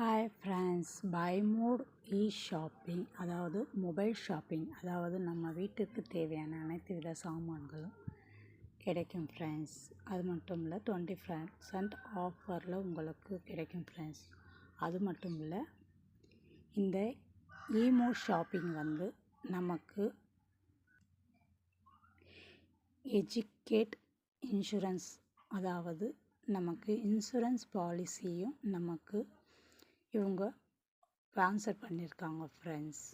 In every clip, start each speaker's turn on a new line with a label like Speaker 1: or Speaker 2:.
Speaker 1: Hi friends by mode e shopping அதாவது mobile shopping அதாவது நம்ம வீட்டுக்கு தேவையான அனைத்து வித சாமான்களும் கிடைக்கும் ஃப்ரெண்ட்ஸ் அது மட்டும் இல்லை டுவெண்ட்டி பர்சன்ட் ஆஃபரில் உங்களுக்கு கிடைக்கும் ஃப்ரெண்ட்ஸ் அது மட்டும் இல்லை இந்த ஈமோ ஷாப்பிங் வந்து நமக்கு எஜுகேட் இன்சூரன்ஸ் அதாவது நமக்கு இன்சூரன்ஸ் பாலிசியும் நமக்கு இவங்க ட்ரான்ஸ்ஃபர் பண்ணியிருக்காங்க ஃப்ரெண்ட்ஸ்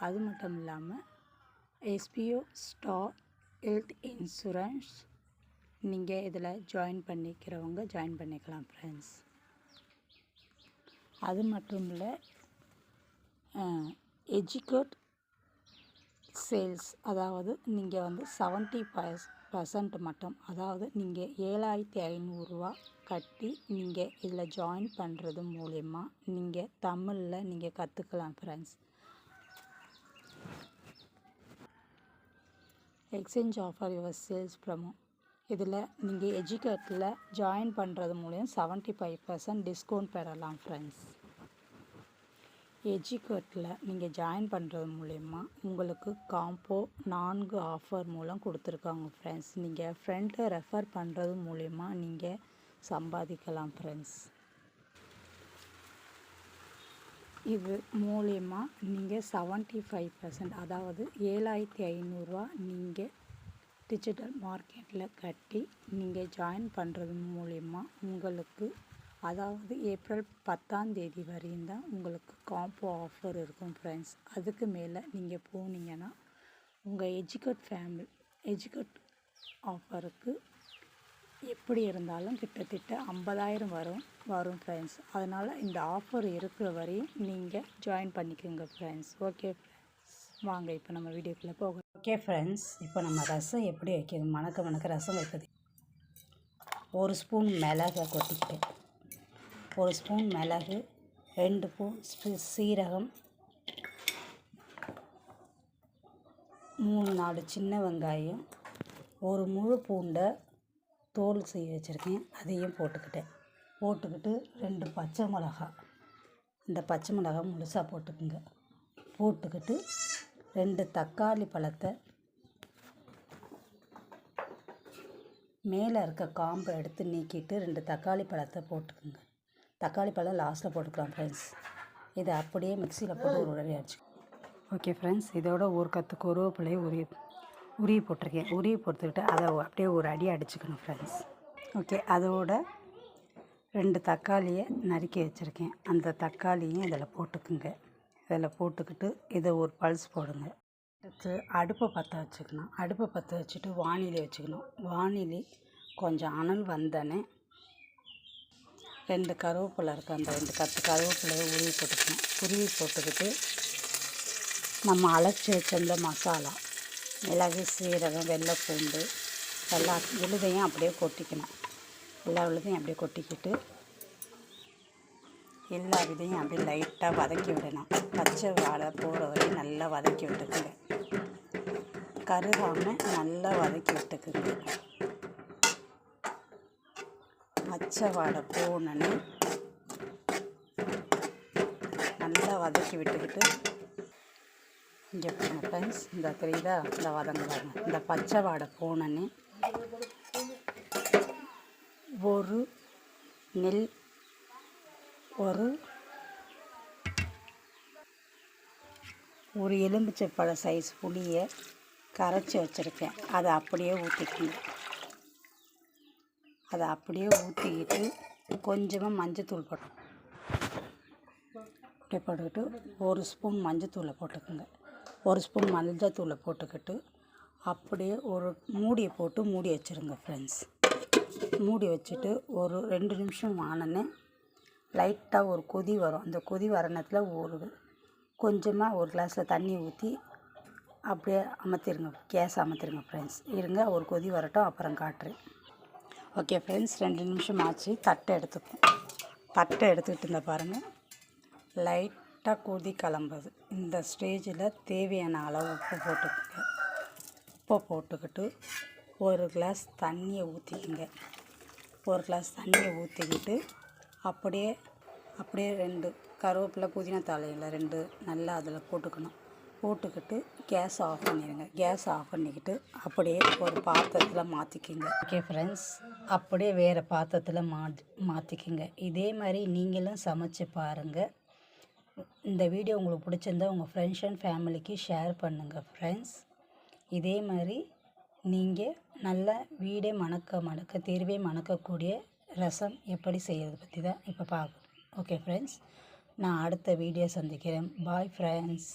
Speaker 1: அது மட்டும் இல்லாமல் எஸ்பிஓ ஸ்டார் ஹெல்த் இன்சூரன்ஸ் நீங்கள் இதில் ஜாயின் பண்ணிக்கிறவங்க ஜாயின் பண்ணிக்கலாம் ஃப்ரெண்ட்ஸ் அது மட்டும் இல்லை எஜுகேட் சேல்ஸ் அதாவது நீங்கள் வந்து செவன்ட்டி பர்ஸ் பர்சன்ட் மட்டும். அதாவது நீங்கள் ஏழாயிரத்தி ஐநூறுரூவா கட்டி நீங்கள் இதில் ஜாயின் பண்ணுறது மூலயமா நீங்கள் தமிழில் நீங்கள் கற்றுக்கலாம் friends exchange offer your sales promo இதில் நீங்கள் எஜுகேட்டில் ஜாயின் பண்ணுறது மூலியம் செவன்ட்டி ஃபைவ் பர்சன்ட் டிஸ்கவுண்ட் பெறலாம் ஃப்ரெண்ட்ஸ் எஜுகேட்டில் நீங்கள் ஜாயின் பண்ணுறது மூலயமா உங்களுக்கு காம்போ நான்கு ஆஃபர் மூலம் கொடுத்துருக்காங்க ஃப்ரெண்ட்ஸ் நீங்கள் ஃப்ரெண்டை ரெஃபர் பண்ணுறது மூலயமா நீங்கள் சம்பாதிக்கலாம் ஃப்ரெண்ட்ஸ் இது மூலயமா நீங்கள் செவன்ட்டி ஃபைவ் பர்சன்ட் அதாவது ஏழாயிரத்தி ஐநூறுரூவா நீங்கள் டிஜிட்டல் மார்க்கெட்டில் கட்டி நீங்கள் ஜாயின் பண்ணுறது மூலயமா உங்களுக்கு அதாவது ஏப்ரல் பத்தாம் தேதி வரையும் தான் உங்களுக்கு காம்போ ஆஃபர் இருக்கும் ஃப்ரெண்ட்ஸ் அதுக்கு மேலே நீங்கள் போனீங்கன்னா உங்கள் எஜுகேட் ஃபேமிலி எஜுகேட் ஆஃபருக்கு எப்படி இருந்தாலும் கிட்டத்தட்ட ஐம்பதாயிரம் வரும் வரும் ஃப்ரெண்ட்ஸ் அதனால் இந்த ஆஃபர் இருக்கிற வரையும் நீங்கள் ஜாயின் பண்ணிக்கோங்க ஃப்ரெண்ட்ஸ் ஓகே ஃப்ரெண்ட்ஸ் வாங்க இப்போ நம்ம வீடியோக்குள்ளே போக ஓகே ஃப்ரெண்ட்ஸ் இப்போ நம்ம ரசம் எப்படி வைக்கிறது மணக்க மணக்க ரசம் வைப்பது. ஒரு ஸ்பூன் மிளகை கொட்டிக்கிட்டேன். ஒரு ஸ்பூன் மிளகு ரெண்டு ஸ்பூன் சீரகம் மூணு நாலு சின்ன வெங்காயம் ஒரு முழு பூண்டை தோல் செய்ய வச்சுருக்கேன். அதையும் போட்டுக்கிட்டேன். போட்டுக்கிட்டு ரெண்டு பச்சை மிளகா. இந்த பச்சை மிளகா முழுசாக போட்டுக்குங்க. போட்டுக்கிட்டு ரெண்டு தக்காளி பழத்தை மேலே இருக்க காம்பை எடுத்து நீக்கிட்டு ரெண்டு தக்காளி பழத்தை போட்டுக்குங்க. தக்காளி பழம் லாஸ்ட்டில் போட்டுக்கலாம் ஃப்ரெண்ட்ஸ் இதை அப்படியே மிக்சியில் போட்டு ஒரு உடனே அடிச்சு ஓகே ஃப்ரெண்ட்ஸ் இதோட ஒரு கற்று கருவேப்பிலையை உரிய உருவி போட்டிருக்கேன். உரிய போட்டுக்கிட்டு அதை அப்படியே ஒரு அடி அடிச்சுக்கணும் ஃப்ரெண்ட்ஸ் ஓகே அதோட ரெண்டு தக்காளியை நறுக்கி வச்சுருக்கேன். அந்த தக்காளியும் இதில் போட்டுக்குங்க. இதில் போட்டுக்கிட்டு இதை ஒரு பல்ஸ் போடுங்க. அடுத்து அடுப்பை பற்ற வச்சுக்கணும். அடுப்பை பற்ற வச்சுட்டு வானிலை வச்சுக்கணும். வானிலை கொஞ்சம் அனல் வந்தோடனே ரெண்டு கருவேப்பிலை இருக்குது அந்த ரெண்டு கத்து கருவேப்பிலையை உருவி போட்டுக்கணும். உருவி போட்டுக்கிட்டு நம்ம அழைச்சி வச்சிருந்த மசாலா மிளகு சீரகம் வெள்ளை பூண்டு எல்லா விழுதையும் அப்படியே கொட்டிக்கணும். எல்லா விழுதையும் அப்படியே கொட்டிக்கிட்டு எல்லா விதையும் அப்படியே லைட்டாக வதக்கி விடணும். பச்சை வாழை போகிற வரையும் நல்லா வதக்கி விட்டுக்குங்க. கருகாமல் நல்லா வதக்கி விட்டுக்குங்க. பச்சை வாடை போனோன்னு நல்லா வதக்கி விட்டுக்கிட்டு இங்கே பாருங்க ஃப்ரெண்ட்ஸ் இந்த தெரியுதா? இந்த வதங்குறாங்க இந்த பச்சை வாடை போனோன்னு ஒரு நெல் ஒரு ஒரு எலுமிச்சை பழ சைஸ் புளியை கரைச்சி வச்சுருக்கேன். அதை அப்படியே ஊற்றிக்கணும் அதை அப்படியே ஊற்றிக்கிட்டு கொஞ்சமாக மஞ்சத்தூள் போட்டு அப்படியே போட்டுக்கிட்டு ஒரு ஸ்பூன் மஞ்சத்தூளை போட்டுக்கோங்க. ஒரு ஸ்பூன் மஞ்சத்தூளை போட்டுக்கிட்டு அப்படியே ஒரு மூடியை போட்டு மூடி வச்சுருங்க ஃப்ரெண்ட்ஸ் மூடி வச்சுட்டு ஒரு ரெண்டு நிமிஷம் ஆனோன்னே லைட்டாக ஒரு கொதி வரும். அந்த கொதி வர நேரத்தில் ஒரு கொஞ்சமாக ஒரு கிளாஸில் தண்ணி ஊற்றி அப்படியே அமர்த்திடுங்க கேஸ் அமர்த்திடுங்க ஃப்ரெண்ட்ஸ் இருங்க ஒரு கொதி வரட்டும் அப்புறம் காட்டுறேன். ஓகே ஃப்ரெண்ட்ஸ் ரெண்டு நிமிஷம் ஆச்சு. தட்டை எடுத்துப்போம் தட்டை எடுத்துக்கிட்டு இருந்த பாருங்கள் லைட்டாக கொதி கிளம்புது. இந்த ஸ்டேஜில் தேவையான அளவு உப்பு போட்டுக்கோங்க. உப்பை போட்டுக்கிட்டு ஒரு கிளாஸ் தண்ணியை ஊற்றிக்கிங்க ஒரு கிளாஸ் தண்ணியை ஊற்றிக்கிட்டு அப்படியே அப்படியே ரெண்டு கருவேப்பிலை புதினா தலையில் ரெண்டு நல்லா அதில் போட்டுக்கணும். போட்டுக்கிட்டு கேஸ் ஆஃப் பண்ணிடுங்க கேஸ் ஆஃப் பண்ணிக்கிட்டு அப்படியே ஒரு பாத்திரத்தில் மாற்றிக்கிங்க ஓகே ஃப்ரெண்ட்ஸ் அப்படியே வேறு பாத்திரத்தில் மா மாற்றிக்கிங்க இதே மாதிரி நீங்களும் சமைச்சு பாருங்கள் இந்த வீடியோ உங்களுக்கு பிடிச்சிருந்தா உங்கள் ஃப்ரெண்ட்ஸ் அண்ட் ஃபேமிலிக்கு ஷேர் பண்ணுங்கள் ஃப்ரெண்ட்ஸ் இதே மாதிரி நீங்கள் நல்ல வீடே மணக்க மணக்க தெருவே மணக்கக்கூடிய ரசம் எப்படி செய்கிறது பற்றி தான் இப்போ பார்க்கணும் ஓகே ஃப்ரெண்ட்ஸ் நான் அடுத்த வீடியோ சந்திக்கிறேன். Bye friends